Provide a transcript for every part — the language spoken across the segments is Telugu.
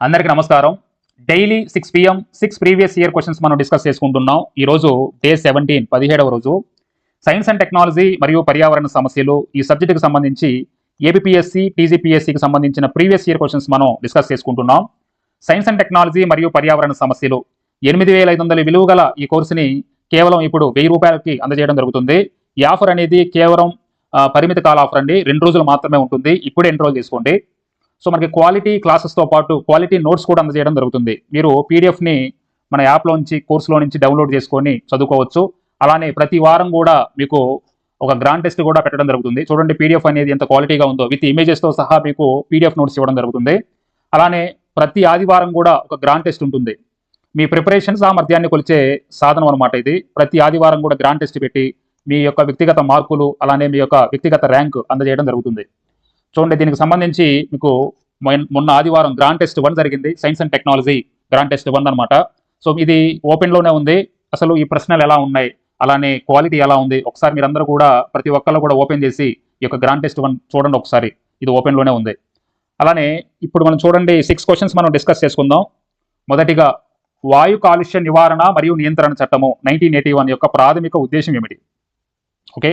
అందరికీ నమస్కారం. Daily six PM six previous year questions మనం డిస్కస్ చేసుకుంటున్నాం. ఈరోజు డే సెవెంటీన్ పదిహేడవ రోజు. సైన్స్ అండ్ టెక్నాలజీ మరియు పర్యావరణ సమస్యలు ఈ సబ్జెక్టుకి సంబంధించి ఏబిపిఎస్సి టీజీపీఎస్సికి సంబంధించిన ప్రీవియస్ ఇయర్ క్వశ్చన్స్ మనం డిస్కస్ చేసుకుంటున్నాం. సైన్స్ అండ్ టెక్నాలజీ మరియు పర్యావరణ సమస్యలు. ఎనిమిది వేల ఐదు వందల విలువ గల ఈ కోర్సుని కేవలం ఇప్పుడు వెయ్యి రూపాయలకి అందజేయడం జరుగుతుంది. ఈ ఆఫర్ అనేది కేవలం పరిమిత కాల ఆఫర్ అండి. రెండు రోజులు మాత్రమే ఉంటుంది. ఇప్పుడే ఎన్రోల్ చేసుకోండి. సో మనకి క్వాలిటీ క్లాసెస్తో పాటు క్వాలిటీ నోట్స్ కూడా అందజేయడం జరుగుతుంది. మీరు పీడిఎఫ్ని మన యాప్లో నుంచి కోర్సులో నుంచి డౌన్లోడ్ చేసుకొని చదువుకోవచ్చు. అలానే ప్రతి వారం కూడా మీకు ఒక గ్రాండ్ టెస్ట్ కూడా పెట్టడం జరుగుతుంది. చూడండి పీడిఎఫ్ అనేది ఎంత క్వాలిటీగా ఉందో. విత్ ఇమేజెస్తో సహా మీకు పీడిఎఫ్ నోట్స్ ఇవ్వడం జరుగుతుంది. అలానే ప్రతి ఆదివారం కూడా ఒక గ్రాండ్ టెస్ట్ ఉంటుంది. మీ ప్రిపరేషన్ సామర్థ్యాన్ని కొలిచే సాధనం అనమాట ఇది. ప్రతి ఆదివారం కూడా గ్రాండ్ టెస్ట్ పెట్టి మీ యొక్క వ్యక్తిగత మార్కులు అలానే మీ యొక్క వ్యక్తిగత ర్యాంక్ అందజేయడం జరుగుతుంది. చూడండి దీనికి సంబంధించి మీకు మొన్న ఆదివారం గ్రాండ్ టెస్ట్ వన్ జరిగింది science and technology grand test one అనమాట సో ఇది ఓపెన్లోనే ఉంది. అసలు ఈ ప్రశ్నలు ఎలా ఉన్నాయి? అలానే క్వాలిటీ ఎలా ఉంది? ఒకసారి మీరందరూ కూడా ప్రతి ఒక్కళ్ళు కూడా ఓపెన్ చేసి ఈ యొక్క గ్రాండ్ టెస్ట్ వన్ చూడండి ఒకసారి. ఇది ఓపెన్లోనే ఉంది. అలానే ఇప్పుడు మనం చూడండి సిక్స్ క్వశ్చన్స్ మనం డిస్కస్ చేసుకుందాం. మొదటిగా వాయు కాలుష్య నివారణ మరియు నియంత్రణ చట్టము నైన్టీన్ ఎయిటీ వన్ యొక్క ప్రాథమిక ఉద్దేశం ఏమిటి? Okay?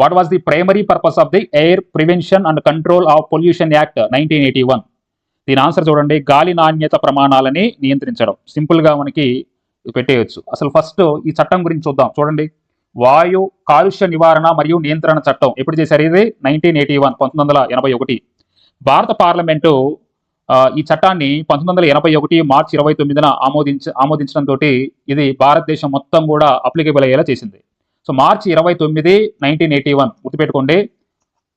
What was the primary purpose of the air prevention and control of pollution act nineteen eighty one దీని ఆన్సర్ చూడండి. గాలి నాణ్యత ప్రమాణాలని నియంత్రించడం. సింపుల్గా మనకి పెట్టేయచ్చు. అసలు ఫస్ట్ ఈ చట్టం గురించి చూద్దాం. చూడండి. వాయు కాలుష్య నివారణ మరియు నియంత్రణ చట్టం ఎప్పుడు చేశారు ఇది? నైన్టీన్ ఎయిటీ వన్ పంతొమ్మిది వందల ఎనభై ఒకటి. భారత పార్లమెంటు ఈ చట్టాన్ని పంతొమ్మిది వందల ఎనభై ఒకటి మార్చి ఇరవై తొమ్మిదిన ఆమోదించ ఆమోదించడంతో ఇది భారతదేశం మొత్తం కూడా అప్లికేబుల్ అయ్యేలా చేసింది. సో మార్చి ఇరవై తొమ్మిది నైన్టీన్ ఎయిటీ వన్ గుర్తుపెట్టుకోండి.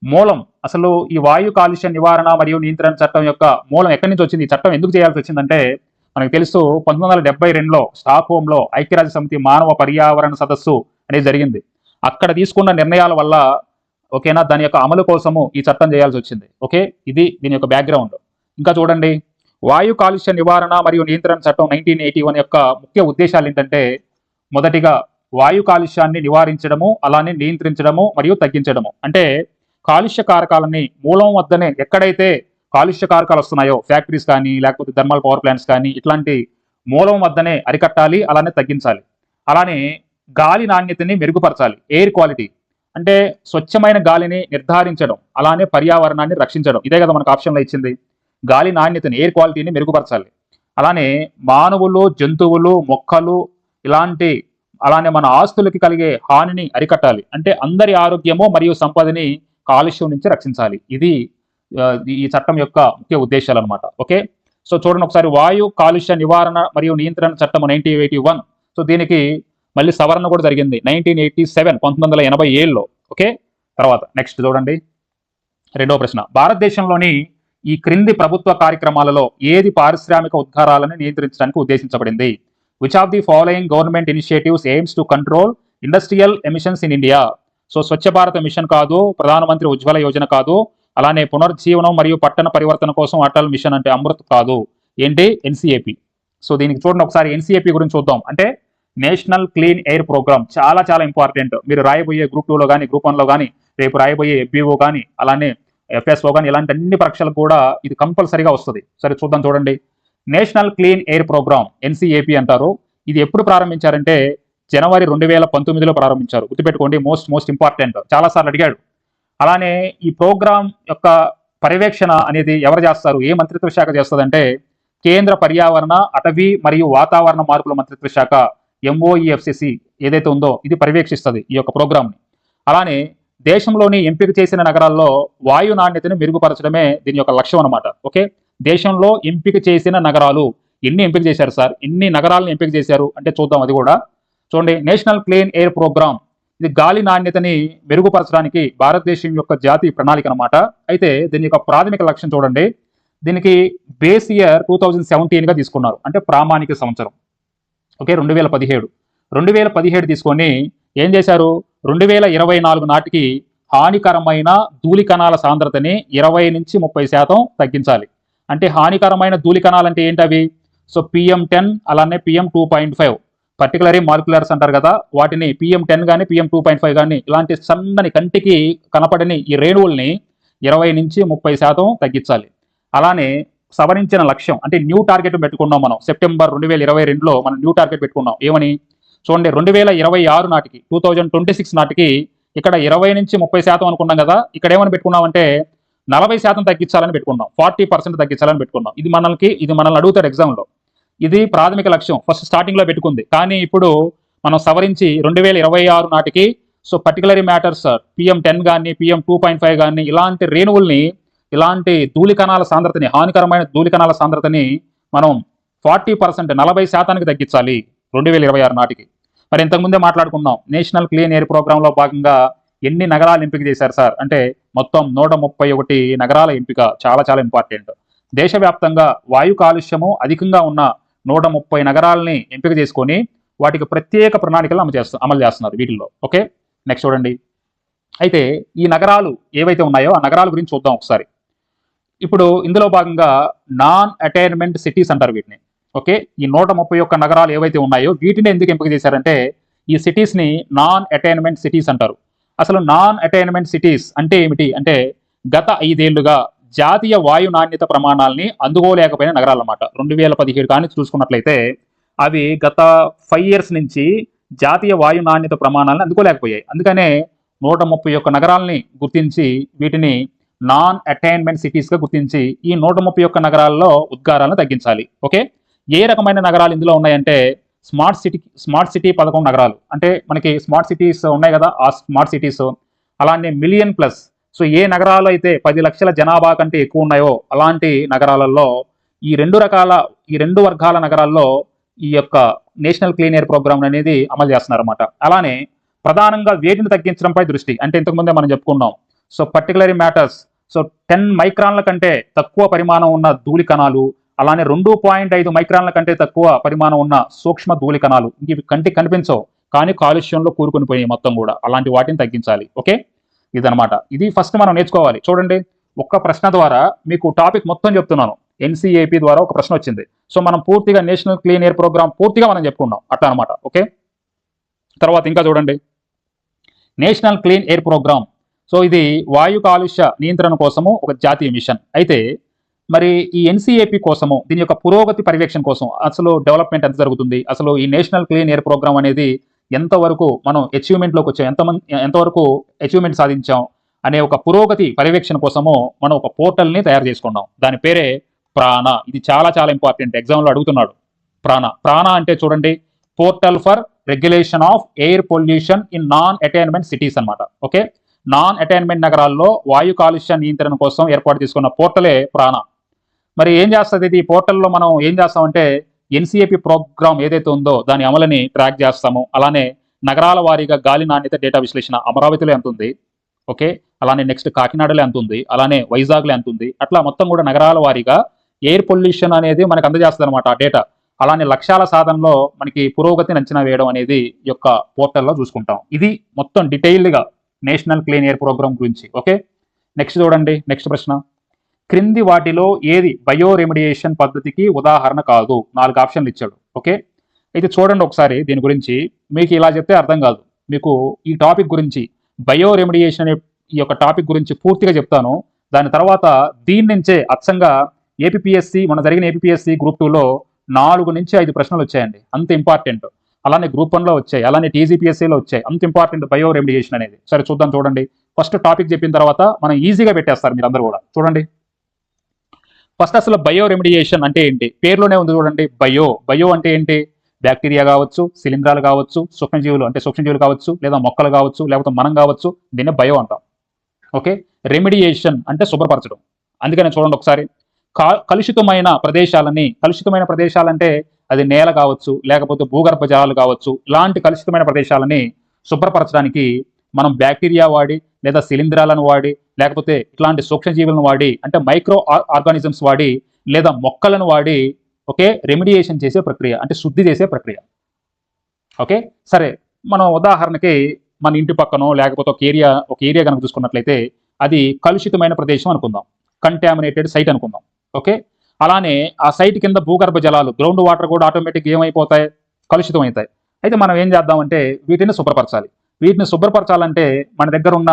మూలం అసలు ఈ వాయు కాలుష్య నివారణ మరియు నియంత్రణ చట్టం యొక్క మూలం ఎక్కడి నుంచి వచ్చింది? ఈ చట్టం ఎందుకు చేయాల్సి వచ్చిందంటే మనకు తెలుసు పంతొమ్మిది వందల డెబ్బై రెండులో స్టాక్ హోమ్లో ఐక్యరాజ్య సమితి మానవ పర్యావరణ సదస్సు అనేది జరిగింది. అక్కడ తీసుకున్న నిర్ణయాల వల్ల ఓకేనా దాని యొక్క అమలు కోసము ఈ చట్టం చేయాల్సి వచ్చింది. ఓకే? ఇది దీని యొక్క బ్యాక్గ్రౌండ్. ఇంకా చూడండి. వాయు కాలుష్య నివారణ మరియు నియంత్రణ చట్టం నైన్టీన్ ఎయిటీ వన్ యొక్క ముఖ్య ఉద్దేశాలు ఏంటంటే మొదటిగా వాయు కాలుష్యాన్ని నివారించడము అలానే నియంత్రించడము మరియు తగ్గించడము. అంటే కాలుష్య కారకాలని మూలం వద్దనే ఎక్కడైతే కాలుష్య కారకాలు వస్తున్నాయో ఫ్యాక్టరీస్ కానీ లేకపోతే థర్మల్ పవర్ ప్లాంట్స్ కానీ ఇట్లాంటి మూలం వద్దనే అరికట్టాలి అలానే తగ్గించాలి. అలానే గాలి నాణ్యతని మెరుగుపరచాలి ఎయిర్ క్వాలిటీ అంటే స్వచ్ఛమైన గాలిని నిర్ధారించడం అలానే పర్యావరణాన్ని రక్షించడం. ఇదే కదా మనకు ఆప్షన్లో ఇచ్చింది. గాలి నాణ్యతని ఎయిర్ క్వాలిటీని మెరుగుపరచాలి. అలానే మానవులు జంతువులు మొక్కలు ఇలాంటి అలానే మన ఆస్తులకి కలిగే హానిని అరికట్టాలి. అంటే అందరి ఆరోగ్యము మరియు సంపదని కాలుష్యం నుంచి రక్షించాలి. ఇది ఈ చట్టం యొక్క ముఖ్య ఉద్దేశాలు అనమాట ఓకే? సో చూడండి ఒకసారి. వాయు కాలుష్య నివారణ మరియు నియంత్రణ చట్టం నైన్టీన్ ఎయిటీ వన్. సో దీనికి మళ్ళీ సవరణ కూడా జరిగింది. నైన్టీన్ ఎయిటీ సెవెన్ పంతొమ్మిది వందల ఎనభై ఏడులో. ఓకే? తర్వాత నెక్స్ట్ చూడండి. రెండవ ప్రశ్న. భారతదేశంలోని ఈ క్రింది ప్రభుత్వ కార్యక్రమాలలో ఏది పారిశ్రామిక ఉద్గారాలను నియంత్రించడానికి ఉద్దేశించబడింది? Which of the following government initiatives aims to control industrial emissions in India so Swachh Bharat mission కాదు ప్రధానమంత్రి ఉజ్వల యోజన కాదు అలానే పునర్జీవనం మరియు పట్టణ పరివర్తన కోసం అటల్ మిషన్ అంటే అమృత్ కాదు. ఏంటి? ఎన్సిఏపి సో దీనికి చూడండి ఒకసారి ఎన్సీఏపీ గురించి చూద్దాం. అంటే నేషనల్ క్లీన్ ఎయిర్ ప్రోగ్రామ్ చాలా చాలా ఇంపార్టెంట్. మీరు రాయబోయే గ్రూప్ టూలో కానీ గ్రూప్ వన్లో కానీ రేపు రాయబోయే ఎఫ్బీఓ కానీ అలానే ఎఫ్ఎస్ఓ కానీ ఇలాంటి అన్ని పరీక్షలకు కూడా ఇది కంపల్సరీగా వస్తుంది. సరే చూద్దాం చూడండి. National clean air programme NCAP అంటారు. ఇది ఎప్పుడు ప్రారంభించారంటే జనవరి రెండు వేల పంతొమ్మిదిలో ప్రారంభించారు. గుర్తుపెట్టుకోండి మోస్ట్ మోస్ట్ ఇంపార్టెంట్ చాలాసార్లు అడిగాడు. అలానే ఈ ప్రోగ్రామ్ యొక్క పర్యవేక్షణ అనేది ఎవరు చేస్తారు? ఏ మంత్రిత్వ శాఖ చేస్తుందంటే కేంద్ర పర్యావరణ అటవీ మరియు వాతావరణ మార్పుల మంత్రిత్వ శాఖ ఎంఓఈఎఫ్సిసి ఏదైతే ఉందో ఇది పర్యవేక్షిస్తుంది ఈ యొక్క ప్రోగ్రామ్ని. అలానే దేశంలోని ఎంపిక చేసిన నగరాల్లో వాయు నాణ్యతను మెరుగుపరచడమే దీని యొక్క లక్ష్యం అనమాట ఓకే? దేశంలో ఎంపిక చేసిన నగరాలు ఎన్ని ఎంపిక చేశారు సార్? ఎన్ని నగరాలను ఎంపిక చేశారు? అంటే చూద్దాం అది కూడా. చూడండి నేషనల్ క్లీన్ ఎయిర్ ప్రోగ్రామ్. ఇది గాలి నాణ్యతని మెరుగుపరచడానికి భారతదేశం యొక్క జాతీయ ప్రణాళిక అనమాట అయితే దీని యొక్క ప్రాథమిక లక్ష్యం చూడండి. దీనికి బేస్ ఇయర్ టూ థౌజండ్ సెవెంటీన్గా తీసుకున్నారు. అంటే ప్రామాణిక సంవత్సరం. ఓకే? రెండు వేల పదిహేడు. రెండు వేల పదిహేడు తీసుకొని ఏం చేశారు? రెండు వేల ఇరవై నాలుగు నాటికి హానికరమైన ధూళి కణాల సాంద్రతని ఇరవై నుంచి ముప్పై శాతం తగ్గించాలి. అంటే హానికరమైన ధూళి కణాలు అంటే ఏంటవి సో పిఎం టెన్ అలానే PM two point five particularly moleculars అంటారు కదా వాటిని పిఎం టెన్ కానీ పిఎం టూ పాయింట్ ఫైవ్ కానీ ఇలాంటి సన్నని కంటికి కనపడని ఈ రేణువుల్ని ఇరవై నుంచి ముప్పై శాతం తగ్గించాలి. అలానే సవరించిన లక్ష్యం అంటే న్యూ టార్గెట్ పెట్టుకున్నాం మనం. సెప్టెంబర్ రెండు వేల ఇరవై రెండులో మనం న్యూ టార్గెట్ పెట్టుకున్నాం. ఏమని? చూడండి రెండు వేల ఇరవై ఆరు నాటికి టూ థౌజండ్ ట్వంటీ సిక్స్ నాటికి ఇక్కడ ఇరవై నుంచి ముప్పై శాతం అనుకున్నాం కదా ఇక్కడ ఏమని పెట్టుకున్నామంటే నలభై శాతం తగ్గించాలని పెట్టుకున్నాం ఫార్టీ పర్సెంట్ తగ్గించాలని పెట్టుకున్నాం. ఇది మనల్కి ఇది మనల్ని అడుగుతారు ఎగ్జామ్లో ఇది ప్రాథమిక లక్ష్యం ఫస్ట్ స్టార్టింగ్లో పెట్టుకుంది. కానీ ఇప్పుడు మనం సవరించి రెండు వేల ఇరవై ఆరు నాటికి so particularly matters PM ten కానీ పిఎం టూ పాయింట్ ఫైవ్ కానీ ఇలాంటి రేణువుల్ని ఇలాంటి ధూళికణాల సాంద్రతని హానికరమైన ధూళికణాల సాంద్రతని మనం ఫార్టీ పర్సెంట్ నలభై శాతానికి తగ్గించాలి. రెండు వేల ఇరవై ఆరు నాటికి. మరి ఇంతకుముందే మాట్లాడుకున్నాం నేషనల్ క్లీన్ ఎయిర్ ప్రోగ్రాంలో భాగంగా ఎన్ని నగరాలు ఎంపిక చేశారు సార్? అంటే మొత్తం నూట ముప్పై ఒకటి నగరాల ఎంపిక చాలా చాలా ఇంపార్టెంట్. దేశవ్యాప్తంగా వాయు కాలుష్యము అధికంగా ఉన్న నూట ముప్పై నగరాలని ఎంపిక చేసుకొని వాటికి ప్రత్యేక ప్రణాళికలు అమలు చేస్తు అమలు చేస్తున్నారు వీటిల్లో. ఓకే? నెక్స్ట్ చూడండి. అయితే ఈ నగరాలు ఏవైతే ఉన్నాయో ఆ నగరాల గురించి చూద్దాం ఒకసారి. ఇప్పుడు ఇందులో భాగంగా నాన్ అటైన్మెంట్ సిటీస్ అంటారు వీటిని. ఓకే? ఈ నూట ముప్పై ఒక్క నగరాలు ఏవైతే ఉన్నాయో వీటిని ఎందుకు ఎంపిక చేశారంటే ఈ సిటీస్ని నాన్ అటైన్మెంట్ సిటీస్ అంటారు. అసలు నాన్ అటైన్మెంట్ సిటీస్ అంటే ఏమిటి? అంటే గత ఐదేళ్ళుగా జాతీయ వాయు నాణ్యత ప్రమాణాలని అందుకోలేకపోయిన నగరాలు అన్నమాట రెండు వేల పదిహేడు కానీ చూసుకున్నట్లయితే అవి గత ఫైవ్ ఇయర్స్ నుంచి జాతీయ వాయు నాణ్యత ప్రమాణాలను అందుకోలేకపోయాయి. అందుకనే నూట ముప్పై ఒక్క నగరాలని గుర్తించి వీటిని నాన్ అటైన్మెంట్ సిటీస్గా గుర్తించి ఈ నూట ముప్పై ఒక్క నగరాల్లో ఉద్గారాలను తగ్గించాలి. ఓకే? ఏ రకమైన నగరాలు ఇందులో ఉన్నాయంటే స్మార్ట్ సిటీ స్మార్ట్ సిటీ పథకం నగరాలు. అంటే మనకి స్మార్ట్ సిటీస్ ఉన్నాయి కదా ఆ స్మార్ట్ సిటీస్. అలానే మిలియన్ ప్లస్. సో ఏ నగరాలు అయితే పది లక్షల జనాభా కంటే ఎక్కువ ఉన్నాయో అలాంటి నగరాలలో ఈ రెండు రకాల ఈ రెండు వర్గాల నగరాల్లో ఈ యొక్క నేషనల్ క్లీన్ ఎయిర్ ప్రోగ్రామ్ అనేది అమలు చేస్తున్నారన్నమాట. అలానే ప్రధానంగా వేడిని తగ్గించడంపై దృష్టి. అంటే ఇంతకుముందే మనం చెప్పుకున్నాం. So particular matters. So ten మైక్రాన్ల కంటే తక్కువ పరిమాణం ఉన్న ధూళి కణాలు అలానే రెండు పాయింట్ ఐదు మైక్రాన్ల కంటే తక్కువ పరిమాణం ఉన్న సూక్ష్మ ధూళి కణాలు ఇవి కంటికి కనిపించవు. కానీ కాలుష్యంలో కూరుకొని పోయాయి మొత్తం కూడా. అలాంటి వాటిని తగ్గించాలి. ఓకే? ఇదనమాట ఇది ఫస్ట్ మనం నేర్చుకోవాలి. చూడండి. ఒక్క ప్రశ్న ద్వారా మీకు టాపిక్ మొత్తం చెప్తున్నాను. ఎన్సీఏపీ ద్వారా ఒక ప్రశ్న వచ్చింది. సో మనం పూర్తిగా నేషనల్ క్లీన్ ఎయిర్ ప్రోగ్రామ్ పూర్తిగా మనం చెప్పుకున్నాం. అట్లా అనమాట ఓకే? తర్వాత ఇంకా చూడండి. National clean air programme so ఇది వాయు కాలుష్య నియంత్రణ కోసము ఒక జాతీయ మిషన్. అయితే మరి ఈ ఎన్సీఏపీ కోసము దీని యొక్క పురోగతి పర్యవేక్షణ కోసం అసలు డెవలప్మెంట్ ఎంత జరుగుతుంది? అసలు ఈ నేషనల్ క్లీన్ ఎయిర్ ప్రోగ్రామ్ అనేది ఎంతవరకు మనం అచీవ్మెంట్లోకి వచ్చాం? ఎంతమంది ఎంతవరకు అచీవ్మెంట్ సాధించాం? అనే ఒక పురోగతి పర్యవేక్షణ కోసము మనం ఒక పోర్టల్ని తయారు చేసుకున్నాం. దాని పేరే ప్రాణ. ఇది చాలా చాలా ఇంపార్టెంట్. ఎగ్జామ్లో అడుగుతున్నాడు. ప్రాణ. ప్రాణ అంటే చూడండి portal for regulation of air pollution in non attainment cities అన్నమాట. ఓకే? నాన్ అటైన్మెంట్ నగరాల్లో వాయు కాలుష్య నియంత్రణ కోసం ఏర్పాటు చేసుకున్న పోర్టలే ప్రాణ. మరి ఏం చేస్తుంది ఇది? పోర్టల్లో మనం ఏం చేస్తామంటే ఎన్సీఏపీ ప్రోగ్రామ్ ఏదైతే ఉందో దాని అమలుని ట్రాక్ చేస్తాము. అలానే నగరాల వారీగా గాలి నాణ్యత డేటా విశ్లేషణ అమరావతిలో ఎంత ఉంది? ఓకే. అలానే నెక్స్ట్ కాకినాడలో ఎంత ఉంది? అలానే వైజాగ్లో ఎంత ఉంది? అట్లా మొత్తం కూడా నగరాల వారీగా ఎయిర్ పొల్యూషన్ అనేది మనకు అందజేస్తుంది అనమాట ఆ డేటా. అలానే లక్ష్యాల సాధనలో మనకి పురోగతిని అంచనా వేయడం అనేది యొక్క పోర్టల్లో చూసుకుంటాం. ఇది మొత్తం డీటెయిల్డ్గా నేషనల్ క్లీన్ ఎయిర్ ప్రోగ్రామ్ గురించి. ఓకే. నెక్స్ట్ చూడండి. నెక్స్ట్ ప్రశ్న. క్రింది వాటిలో ఏది బయో రెమిడియేషన్ పద్ధతికి ఉదాహరణ కాదు? నాలుగు ఆప్షన్లు ఇచ్చాడు. ఓకే? అయితే చూడండి ఒకసారి దీని గురించి. మీకు ఇలా చెప్తే అర్థం కాదు. మీకు ఈ టాపిక్ గురించి బయో రెమిడియేషన్ అనే ఈ యొక్క టాపిక్ గురించి పూర్తిగా చెప్తాను. దాని తర్వాత దీని నుంచే అచ్చంగా ఏపీఎస్సి మన జరిగిన ఏపీఎస్సి గ్రూప్ టూలో నాలుగు నుంచి ఐదు ప్రశ్నలు వచ్చాయండి. అంత ఇంపార్టెంట్. అలానే గ్రూప్ వన్లో వచ్చాయి. అలానే టీజీపీఎస్సీలో వచ్చాయి. అంత ఇంపార్టెంట్ బయో రెమిడియేషన్ అనేది. సరే చూద్దాం చూడండి. ఫస్ట్ టాపిక్ చెప్పిన తర్వాత మనం ఈజీగా పెట్టేస్తారు మీరు అందరూ కూడా. చూడండి. ఫస్ట్ అసలు బయో రెమిడియేషన్ అంటే ఏంటి? పేరులోనే ఉంది చూడండి బయో. బయో అంటే ఏంటి? బ్యాక్టీరియా కావచ్చు శిలీంధ్రాలు కావచ్చు సూక్ష్మజీవులు అంటే సూక్ష్మజీవులు కావచ్చు లేదా మొక్కలు కావచ్చు లేకపోతే మనం కావచ్చు దీన్ని బయో అంటాం. ఓకే రెమిడియేషన్ అంటే శుభ్రపరచడం. అందుకనే చూడండి ఒకసారి. కలుషితమైన ప్రదేశాలని కలుషితమైన ప్రదేశాలంటే అది నేల కావచ్చు లేకపోతే భూగర్భ జలాలు కావచ్చు ఇలాంటి కలుషితమైన ప్రదేశాలని శుభ్రపరచడానికి మనం బ్యాక్టీరియా వాడి లేదా శిలీంధ్రాలను వాడి లేకపోతే ఇట్లాంటి సూక్ష్మజీవులను వాడి అంటే మైక్రో ఆర్గానిజమ్స్ వాడి లేదా మొక్కలను వాడి ఓకే రెమిడియేషన్ చేసే ప్రక్రియ అంటే శుద్ధి చేసే ప్రక్రియ. ఓకే? సరే మనం ఉదాహరణకి మన ఇంటి పక్కనో లేకపోతే ఒక ఏరియా ఒక ఏరియా కనుక చూసుకున్నట్లయితే అది కలుషితమైన ప్రదేశం అనుకుందాం. కంటామినేటెడ్ సైట్ అనుకుందాం. ఓకే? అలానే ఆ సైట్ కింద భూగర్భ జలాలు గ్రౌండ్ వాటర్ కూడా ఆటోమేటిక్ ఏమైపోతాయి? కలుషితం అవుతాయి అయితే మనం ఏం చేద్దామంటే వీటిని శుభ్రపరచాలి. వీటిని శుభ్రపరచాలంటే మన దగ్గర ఉన్న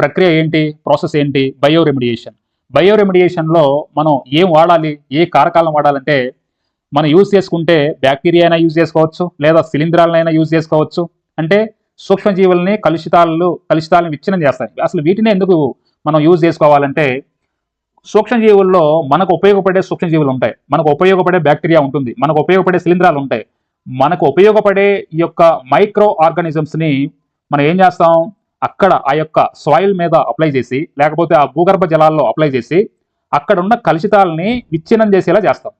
ప్రక్రియ ఏంటి? ప్రాసెస్ ఏంటి? బయో రెమిడియేషన్ బయో రెమిడియేషన్లో మనం ఏం వాడాలి? ఏ కారకాలను వాడాలంటే మనం యూజ్ చేసుకుంటే బ్యాక్టీరియా అయినా యూజ్ చేసుకోవచ్చు లేదా శిలీంధ్రాలనైనా యూజ్ చేసుకోవచ్చు. అంటే సూక్ష్మజీవుల్ని కలుషితాలు కలుషితాలను విచ్ఛిన్నం చేస్తాయి. అసలు వీటిని ఎందుకు మనం యూజ్ చేసుకోవాలంటే సూక్ష్మజీవుల్లో మనకు ఉపయోగపడే సూక్ష్మజీవులు ఉంటాయి. మనకు ఉపయోగపడే బ్యాక్టీరియా ఉంటుంది. మనకు ఉపయోగపడే శిలీంధ్రాలు ఉంటాయి. మనకు ఉపయోగపడే ఈ యొక్క మైక్రో ఆర్గానిజమ్స్ని మనం ఏం చేస్తాం? అక్కడ ఆ యొక్క సాయిల్ మీద అప్లై చేసి లేకపోతే ఆ భూగర్భ జలాల్లో అప్లై చేసి అక్కడ ఉన్న కలుషితాలని విచ్ఛిన్నం చేసేలా చేస్తాం.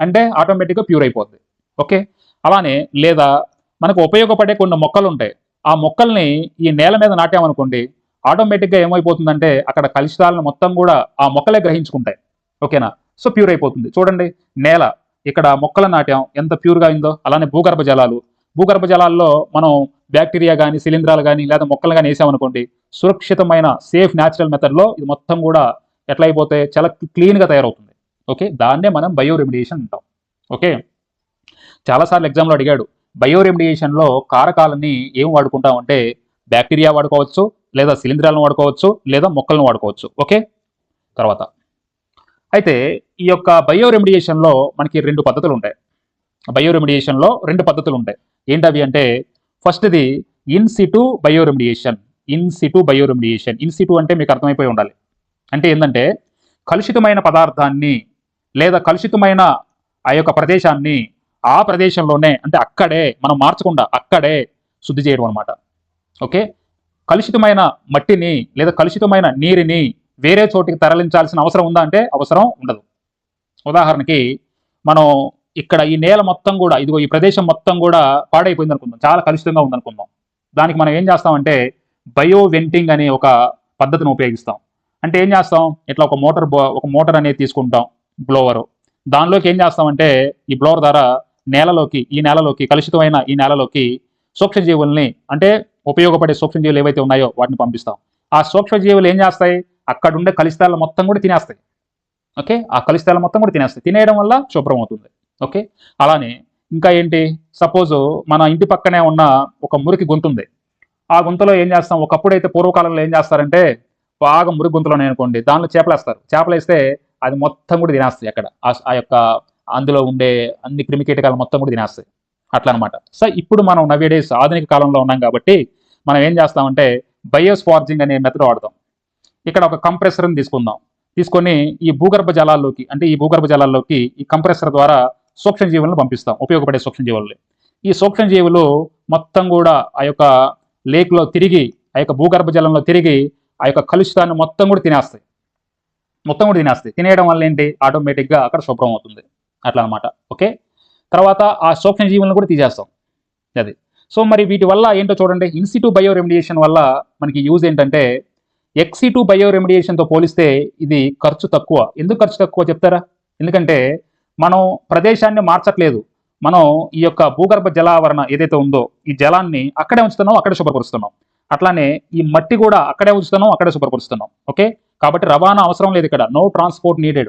అంటే ఆటోమేటిక్గా ప్యూర్ అయిపోద్ది. ఓకే? అలానే లేదా మనకు ఉపయోగపడే కొన్ని మొక్కలు ఉంటాయి ఆ మొక్కల్ని ఈ నేల మీద నాటామనుకోండి ఆటోమేటిక్గా ఏమైపోతుందంటే అక్కడ కలుషితాలను మొత్తం కూడా ఆ మొక్కలే గ్రహించుకుంటాయి. ఓకేనా? సో ప్యూర్ అయిపోతుంది. చూడండి నేల. ఇక్కడ మొక్కలు నాటాం. ఎంత ప్యూర్గా అయిందో. అలానే భూగర్భ జలాలు. భూగర్భ జలాల్లో మనం బ్యాక్టీరియా కానీ శిలీంధ్రాలు కానీ లేదా మొక్కలు కానీ వేసామనుకోండి సురక్షితమైన సేఫ్ న్యాచురల్ మెథడ్లో ఇది మొత్తం కూడా ఎట్లా అయిపోతే చాలా క్లీన్గా తయారవుతుంది. ఓకే? దాన్నే మనం బయో రెమిడియేషన్ అంటాం. ఓకే? చాలాసార్లు ఎగ్జామ్లో అడిగాడు బయో రెమిడియేషన్లో కారకాలని ఏం వాడుకుంటాం అంటే బ్యాక్టీరియా వాడుకోవచ్చు లేదా శిలీంధ్రాలను వాడుకోవచ్చు లేదా మొక్కలను వాడుకోవచ్చు. ఓకే? తర్వాత. అయితే ఈ యొక్క బయో రెమిడియేషన్లో మనకి రెండు పద్ధతులు ఉంటాయి బయో రెమిడియేషన్లో రెండు పద్ధతులు ఉంటాయి ఏంటవి అంటే ఫస్ట్ది in situ bio remediation in situ bio in situ అంటే మీకు అర్థమైపోయి ఉండాలి. అంటే ఏంటంటే కలుషితమైన పదార్థాన్ని లేదా కలుషితమైన ఆ యొక్క ప్రదేశాన్ని ఆ ప్రదేశంలోనే అంటే అక్కడే మనం మార్చకుండా అక్కడే శుద్ధి చేయడం అనమాట ఓకే? కలుషితమైన మట్టిని లేదా కలుషితమైన నీరుని వేరే చోటికి తరలించాల్సిన అవసరం ఉందా అంటే అవసరం ఉండదు. ఉదాహరణకి మనం ఇక్కడ ఈ నేల మొత్తం కూడా ఇదిగో ఈ ప్రదేశం మొత్తం కూడా పాడైపోయింది అనుకుందాం. చాలా కలుషితంగా ఉందనుకుందాం దానికి మనం ఏం చేస్తామంటే బయో వెంటింగ్ అనే ఒక పద్ధతిని ఉపయోగిస్తాం. అంటే ఏం చేస్తాం? ఇట్లా ఒక మోటార్ ఒక మోటార్ అనేది తీసుకుంటాం బ్లోవర్. దానిలోకి ఏం చేస్తామంటే ఈ బ్లోవర్ ద్వారా నేలలోకి ఈ నేలలోకి కలుషితమైన ఈ నేలలోకి సూక్ష్మజీవుల్ని అంటే ఉపయోగపడే సూక్ష్మజీవులు ఏవైతే ఉన్నాయో వాటిని పంపిస్తాం. ఆ సూక్ష్మజీవులు ఏం చేస్తాయి? అక్కడుండే కలుషితాలు మొత్తం కూడా తినేస్తాయి. ఓకే? ఆ కలుషితాలు మొత్తం కూడా తినేస్తాయి. తినేయడం వల్ల శుభ్రం అవుతుంది. ఓకే? అలానే ఇంకా ఏంటి? సపోజ్ మన ఇంటి పక్కనే ఉన్న ఒక మురికి గుంత ఉంది ఆ గుంతలో ఏం చేస్తాం? ఒకప్పుడైతే పూర్వకాలంలో ఏం చేస్తారంటే బాగా మురికి గుంతలోనే అనుకోండి దానిలో చేపలేస్తారు. చేపలేస్తే అది మొత్తం కూడా తినేస్తాయి అక్కడ. ఆ- యొక్క అందులో ఉండే అన్ని క్రిమికీటకాలు మొత్తం కూడా తినేస్తాయి. అట్లా అనమాట సో ఇప్పుడు మనం నవేడేస్ ఆధునిక కాలంలో ఉన్నాం కాబట్టి మనం ఏం చేస్తామంటే బయోస్పార్జింగ్ అనే మెథడ్ వాడతాం. ఇక్కడ ఒక కంప్రెసర్ని తీసుకుందాం. తీసుకొని ఈ భూగర్భ జలాల్లోకి అంటే ఈ భూగర్భ జలాల్లోకి ఈ కంప్రెసర్ ద్వారా సూక్ష్మజీవులను పంపిస్తాం ఉపయోగపడే సూక్ష్మజీవుల్ని. ఈ సూక్ష్మజీవులు మొత్తం కూడా ఆ యొక్క లేక్లో తిరిగి ఆ యొక్క భూగర్భ జలంలో తిరిగి ఆ యొక్క కలుషితాన్ని మొత్తం కూడా తినేస్తాయి. మొత్తం కూడా తినేస్తాయి. తినేయడం వల్ల ఏంటి? ఆటోమేటిక్గా అక్కడ శుభ్రం అవుతుంది. అట్లా అనమాట ఓకే? తర్వాత ఆ సూక్ష్మజీవులను కూడా తీసేస్తాం. అది. సో మరి వీటి వల్ల ఏంటో చూడండి. ఇన్సిటూ బయో రెమిడియేషన్ వల్ల మనకి యూజ్ ఏంటంటే ఎక్సిటూ బయో రెమిడియేషన్తో పోలిస్తే ఇది ఖర్చు తక్కువ. ఎందుకు ఖర్చు తక్కువ చెప్తారా? ఎందుకంటే మనం ప్రదేశాన్ని మార్చట్లేదు. మనం ఈ యొక్క భూగర్భ జలావరణ ఏదైతే ఉందో ఈ జలాన్ని అక్కడే ఉంచుతున్నాం అక్కడే శుభ్రపరుస్తున్నాం. అట్లానే ఈ మట్టి కూడా అక్కడే ఉంచుతున్నాం అక్కడే శుభ్రపరుస్తున్నాం. ఓకే? కాబట్టి రవాణా అవసరం లేదు ఇక్కడ. నో ట్రాన్స్పోర్ట్ నీడెడ్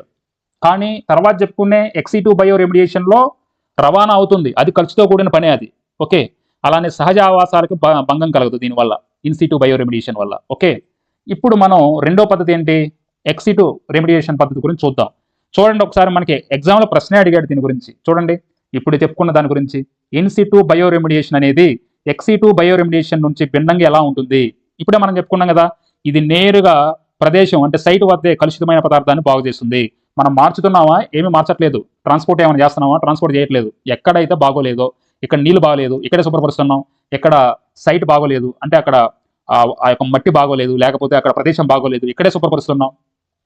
కానీ తర్వాత చెప్పుకునే ఎక్సీ టూ బయో రెమిడియేషన్లో రవాణా అవుతుంది. అది ఖర్చుతో కూడిన పనే అది. ఓకే? అలానే సహజ ఆవాసాలకు భ- భంగం కలగదు దీనివల్ల. ఇన్సిటూ బయో రెమిడియేషన్ వల్ల. ఓకే? ఇప్పుడు మనం రెండో పద్ధతి ఏంటి? ఎక్సిటు రెమిడియేషన్ పద్ధతి గురించి చూద్దాం. చూడండి ఒకసారి మనకి ఎగ్జామ్లో ప్రశ్నే అడిగాడు దీని గురించి. చూడండి ఇప్పుడు చెప్పుకున్న దాని గురించి. ఇన్సిటు బయో రెమిడియేషన్ అనేది ఎక్సిటు బయో రెమిడియేషన్ నుంచి భిన్నంగా ఎలా ఉంటుంది? ఇప్పుడే మనం చెప్పుకున్నాం కదా ఇది నేరుగా ప్రదేశం అంటే సైట్ వద్దే కలుషితమైన పదార్థాన్ని బాగు చేస్తుంది. మనం మార్చుతున్నామా? ఏమీ మార్చట్లేదు. ట్రాన్స్పోర్ట్ ఏమైనా చేస్తున్నామా? ట్రాన్స్పోర్ట్ చేయట్లేదు. ఎక్కడైతే బాగోలేదో ఇక్కడ నీళ్ళు బాగోలేదు ఇక్కడే శుభ్రపరుస్తున్నాం ఎక్కడ సైట్ బాగోలేదు అంటే అక్కడ ఆ ఆ యొక్క మట్టి బాగోలేదు లేకపోతే అక్కడ ప్రదేశం బాగోలేదు ఇక్కడే శుభ్రపరుస్తున్నాం.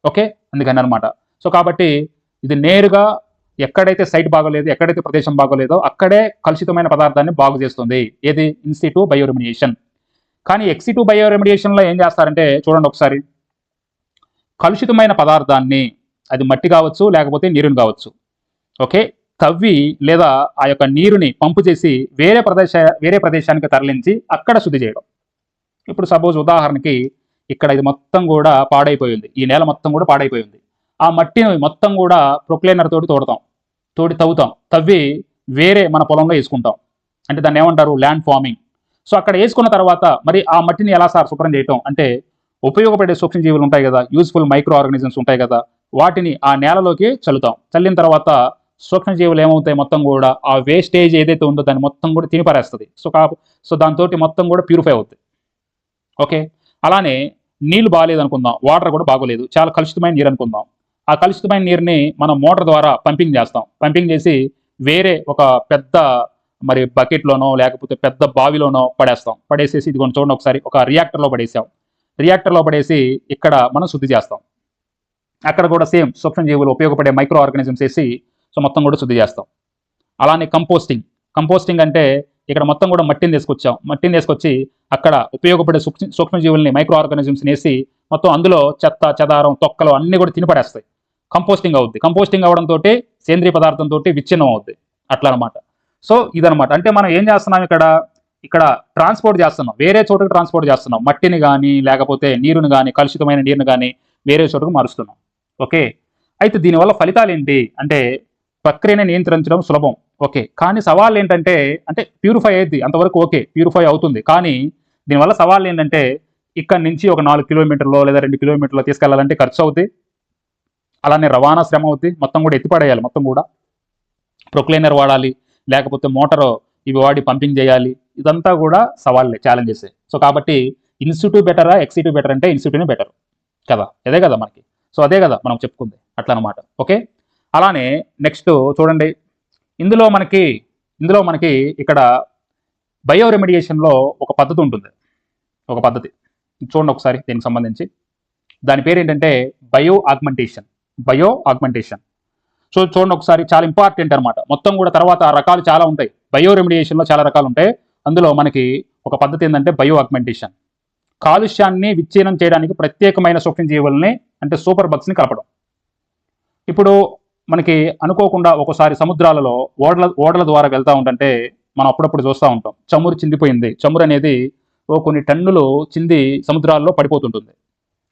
ఓకే? అందుకని అనమాట సో కాబట్టి ఇది నేరుగా ఎక్కడైతే సైట్ బాగోలేదు ఎక్కడైతే ప్రదేశం బాగోలేదో అక్కడే కలుషితమైన పదార్థాన్ని బాగు చేస్తుంది. ఏది? ఇన్సిటు బయో కానీ ఎక్సిటు బయో ఏం చేస్తారంటే చూడండి ఒకసారి. కలుషితమైన పదార్థాన్ని అది మట్టి కావచ్చు లేకపోతే నీరుని కావచ్చు. ఓకే? తవ్వి లేదా ఆ యొక్క నీరుని పంపు చేసి వేరే ప్రదేశ వేరే ప్రదేశానికి తరలించి అక్కడ శుద్ధి చేయడం. ఇప్పుడు సపోజ్ ఉదాహరణకి ఇక్కడ ఇది మొత్తం కూడా పాడైపోయింది. ఈ నేల మొత్తం కూడా పాడైపోయింది. ఆ మట్టిని మొత్తం కూడా ప్రొక్లైనర్ తోటి తోడతాం. తోటి తవ్వుతాం. తవ్వి వేరే మన పొలంలో వేసుకుంటాం. అంటే దాన్ని ఏమంటారు? ల్యాండ్ ఫార్మింగ్ సో అక్కడ వేసుకున్న తర్వాత మరి ఆ మట్టిని ఎలా సార్ శుభ్రం చేయటం? అంటే ఉపయోగపడే సూక్ష్మజీవులు ఉంటాయి కదా యూస్ఫుల్ మైక్రో ఆర్గానిజమ్స్ ఉంటాయి కదా వాటిని ఆ నేలలోకి చల్లుతాం. చల్లిన తర్వాత సూక్ష్మజీవులు ఏమవుతాయి? మొత్తం కూడా ఆ వేస్టేజ్ ఏదైతే ఉందో దాన్ని మొత్తం కూడా తినిపారేస్తుంది. సో కా సో దాంతో మొత్తం కూడా ప్యూరిఫై అవుతుంది ఓకే? అలానే నీళ్ళు బాగాలేదు అనుకుందాం వాటర్ కూడా బాగోలేదు. చాలా కలుషితమైన నీరు అనుకుందాం ఆ కలుషితమైన నీరుని మనం మోటార్ ద్వారా పంపింగ్ చేస్తాం. పంపింగ్ చేసి వేరే ఒక పెద్ద మరి బకెట్లోనో లేకపోతే పెద్ద బావిలోనో పడేస్తాం. పడేసేసి ఇది కొంచెం చూడండి ఒకసారి ఒక రియాక్టర్లో పడేసాం. రియాక్టర్లో పడేసి ఇక్కడ మనం శుద్ధి చేస్తాం. అక్కడ కూడా సేమ్ సూక్ష్మజీవులు ఉపయోగపడే మైక్రో ఆర్గానిజమ్స్ వేసి సో మొత్తం కూడా శుద్ధి చేస్తాం. అలానే కంపోస్టింగ్. కంపోస్టింగ్ అంటే ఇక్కడ మొత్తం కూడా మట్టిని తీసుకొచ్చాం. మట్టిని తీసుకొచ్చి అక్కడ ఉపయోగపడే సూక్ష్మ సూక్ష్మజీవుల్ని మైక్రో ఆర్గానిజమ్స్ని వేసి మొత్తం అందులో చెత్త చెదారం తొక్కలు అన్నీ కూడా తినిపడేస్తాయి కంపోస్టింగ్ అవుద్ది. కంపోస్టింగ్ అవడంతో సేంద్రియ పదార్థంతో విచ్ఛిన్నం అవుద్ది. అట్లా అనమాట సో ఇదనమాట. అంటే మనం ఏం చేస్తున్నాం ఇక్కడ? ఇక్కడ ట్రాన్స్పోర్ట్ చేస్తున్నాం. వేరే చోటుకు ట్రాన్స్పోర్ట్ చేస్తున్నాం. మట్టిని కానీ లేకపోతే నీరుని కానీ కలుషితమైన నీరుని కానీ వేరే చోటుకు మారుస్తున్నాం. ఓకే? అయితే దీనివల్ల ఫలితాలు ఏంటి? అంటే ప్రక్రియని నియంత్రించడం సులభం. ఓకే? కానీ సవాళ్ళు ఏంటంటే అంటే ప్యూరిఫై అయ్యింది అంతవరకు ఓకే. ప్యూరిఫై అవుతుంది. కానీ దీనివల్ల సవాళ్ళు ఏంటంటే ఇక్కడ నుంచి ఒక నాలుగు కిలోమీటర్లో లేదా రెండు కిలోమీటర్లో తీసుకెళ్ళాలంటే ఖర్చు అవుతుంది అలానే రవాణా శ్రమ అవుద్ది. మొత్తం కూడా ఎత్తిపడేయాలి. మొత్తం కూడా ప్రొక్లైనర్ వాడాలి. లేకపోతే మోటార్ ఇవి వాడి పంపింగ్ చేయాలి. ఇదంతా కూడా సవాళ్ళే ఛాలెంజెస్ సో కాబట్టి ఇన్స్టిట్యూట్ బెటరా ఎక్సిట్యూట్ బెటర్ అంటే ఇన్స్టిట్యూట్ బెటర్ కదా. అదే కదా మనకి. సో అదే కదా మనం చెప్పుకుంది అట్లా అనమాట ఓకే? అలానే నెక్స్ట్ చూడండి. ఇందులో మనకి ఇందులో మనకి ఇక్కడ బయో రెమెడియేషన్లో ఒక పద్ధతి ఉంటుంది. ఒక పద్ధతి. చూడండి ఒకసారి దీనికి సంబంధించి. దాని పేరు ఏంటంటే bio augmentation. Bio augmentation so చూడండి ఒకసారి చాలా ఇంపార్టెంట్ అనమాట మొత్తం కూడా తర్వాత రకాలు చాలా ఉంటాయి. బయో రెమిడియేషన్లో చాలా రకాలు ఉంటాయి. అందులో మనకి ఒక పద్ధతి ఏంటంటే బయో ఆగ్మెంటేషన్ కాలుష్యాన్ని విచ్ఛిన్నం చేయడానికి ప్రత్యేకమైన సూక్ష్మజీవుల్ని అంటే సూపర్ బగ్స్ని కలపడం. ఇప్పుడు మనకి అనుకోకుండా ఒకసారి సముద్రాలలో ఓడల ఓడల ద్వారా వెళ్తూ ఉంటుంటే మనం అప్పుడప్పుడు చూస్తూ ఉంటాం. చమురు చిందిపోయింది. చమురు అనేది ఓ కొన్ని టన్నులు చింది సముద్రాల్లో పడిపోతుంటుంది.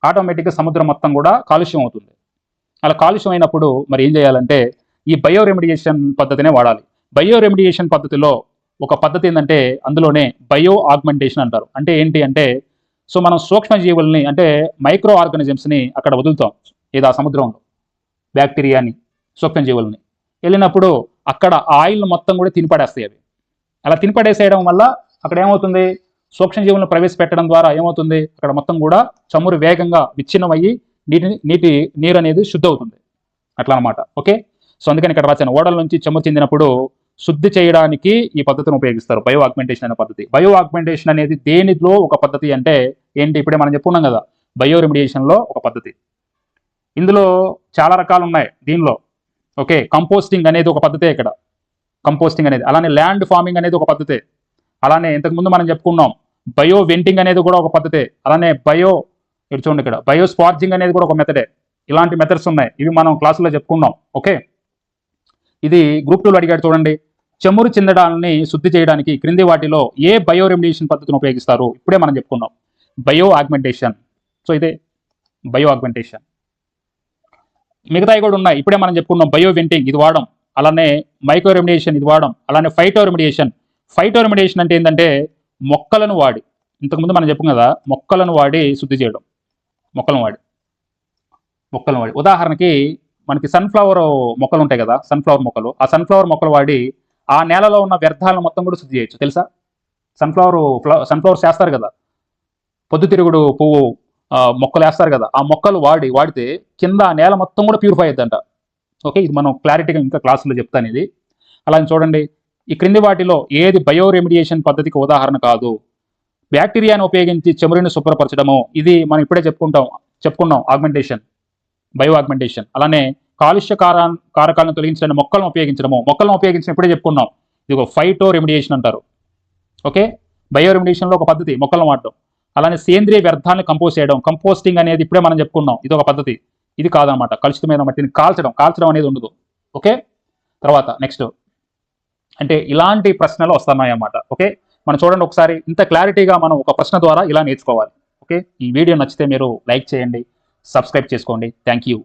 ఆటోమేటిక్గా సముద్రం మొత్తం కూడా కాలుష్యం అవుతుంది. అలా కాలుష్యం అయినప్పుడు మరి ఏం చేయాలంటే ఈ బయో రెమిడియేషన్ పద్ధతినే వాడాలి. బయో రెమిడియేషన్ పద్ధతిలో ఒక పద్ధతి ఏంటంటే అందులోనే బయో ఆగ్మెంటేషన్ అంటారు. అంటే ఏంటి అంటే సో మనం సూక్ష్మజీవుల్ని అంటే మైక్రో ఆర్గానిజమ్స్ని అక్కడ వదులుతాం. ఏదో? ఆ సముద్రంలో. బ్యాక్టీరియాని సూక్ష్మజీవుల్ని. వెళ్ళినప్పుడు అక్కడ ఆయిల్ మొత్తం కూడా తినిపడేస్తాయి అవి. అలా తినిపడేసేయడం వల్ల అక్కడ ఏమవుతుంది? సూక్ష్మజీవులను ప్రవేశపెట్టడం ద్వారా ఏమవుతుంది? అక్కడ మొత్తం కూడా చమురు వేగంగా విచ్ఛిన్నం అయ్యి నీటి నీటి నీరు అనేది శుద్ధి అవుతుంది అట్లా అనమాట ఓకే? సో అందుకని ఇక్కడ రాశాను. ఓడల నుంచి చెమ్మ చెందినప్పుడు శుద్ధి చేయడానికి ఈ పద్ధతిని ఉపయోగిస్తారు. బయో ఆగ్మెంటేషన్ అనే పద్ధతి. బయో ఆగ్మెంటేషన్ అనేది దేనిలో ఒక పద్ధతి అంటే ఏంటి? ఇప్పుడే మనం చెప్పుకున్నాం కదా. బయో రెమిడియేషన్లో ఒక పద్ధతి. ఇందులో చాలా రకాలు ఉన్నాయి దీనిలో. ఓకే? కంపోస్టింగ్ అనేది ఒక పద్ధతే ఇక్కడ. కంపోస్టింగ్ అనేది. అలానే ల్యాండ్ ఫార్మింగ్ అనేది ఒక పద్ధతే. అలానే ఇంతకుముందు మనం చెప్పుకున్నాం. బయో వెంటింగ్ అనేది కూడా ఒక పద్ధతే. అలానే బయో ఇటు చూడండి ఇక్కడ. బయోస్పార్జింగ్ అనేది కూడా ఒక మెథడే ఇలాంటి మెథడ్స్ ఉన్నాయి. ఇవి మనం క్లాసులో చెప్పుకున్నాం ఓకే ఇది గ్రూప్ టూలో అడిగాడు చూడండి. చమురు చెందడాన్ని శుద్ధి చేయడానికి క్రింది వాటిలో ఏ బయో రెమిడియేషన్ పద్ధతిని ఉపయోగిస్తారు? ఇప్పుడే మనం చెప్పుకున్నాం బయో ఆగ్మెంటేషన్ సో ఇదే బయో ఆగ్మెంటేషన్ మిగతాయి కూడా ఉన్నాయి. ఇప్పుడే మనం చెప్పుకున్నాం బయో వెంటింగ్ ఇది వాడడం అలానే మైక్రో రెమిడియేషన్ ఇది వాడడం అలానే ఫైటో రెమిడియేషన్ ఫైటో రెమిడియేషన్ అంటే ఏంటంటే మొక్కలను వాడి. ఇంతకుముందు మనం చెప్పాం కదా మొక్కలను వాడి శుద్ధి చేయడం. మొక్కలను వాడి మొక్కలను వాడి ఉదాహరణకి మనకి సన్ఫ్లవర్ మొక్కలు ఉంటాయి కదా సన్ఫ్లవర్ మొక్కలు. ఆ సన్ఫ్లవర్ మొక్కలు వాడి ఆ నేలలో ఉన్న వ్యర్థాలను మొత్తం కూడా శుద్ధి చేయొచ్చు. తెలుసా? సన్ఫ్లవర్ సన్ఫ్లవర్స్ వేస్తారు కదా. పొద్దుతిరుగుడు పువ్వు మొక్కలు వేస్తారు కదా. ఆ మొక్కలు వాడి వాడితే కింద ఆ నేల మొత్తం కూడా ప్యూరిఫై అవుతుందంట ఓకే? ఇది మనం క్లారిటీగా ఇంకా క్లాసులో చెప్తాను ఇది. అలా చూడండి ఈ క్రింది వాటిలో ఏది బయో రెమిడియేషన్ పద్ధతికి ఉదాహరణ కాదు. బ్యాక్టీరియాను ఉపయోగించి చమురుని శుభ్రపరచడము. ఇది మనం ఇప్పుడే చెప్పుకుంటాం చెప్పుకున్నాం ఆగ్మెంటేషన్ బయో ఆగ్మెంటేషన్ అలానే కాలుష్య కారా కారకాలను తొలగించడానికి మొక్కలను ఉపయోగించడము. మొక్కలను ఉపయోగించడం ఇప్పుడే చెప్పుకున్నాం. ఇది ఒక ఫైటో రెమిడియేషన్ అంటారు. ఓకే? బయో రెమిడియేషన్లో ఒక పద్ధతి మొక్కలను వాడడం. అలానే సేంద్రియ వ్యర్థాలను కంపోజ్ చేయడం. కంపోస్టింగ్ అనేది ఇప్పుడే మనం చెప్పుకున్నాం. ఇది ఒక పద్ధతి. ఇది కాదనమాట. కలుషితమైన మట్టిని కాల్చడం. కాల్చడం అనేది ఉండదు. ఓకే? తర్వాత నెక్స్ట్. అంటే ఇలాంటి ప్రశ్నలు వస్తున్నాయి అన్నమాట ఓకే? మనం చూడండి ఒకసారి ఇంత క్లారిటీగా మనం ఒక ప్రశ్న ద్వారా ఇలా నేర్చుకోవాలి. ఓకే? ఈ వీడియో నచ్చితే మీరు లైక్ చేయండి సబ్స్క్రైబ్ చేసుకోండి. Thank you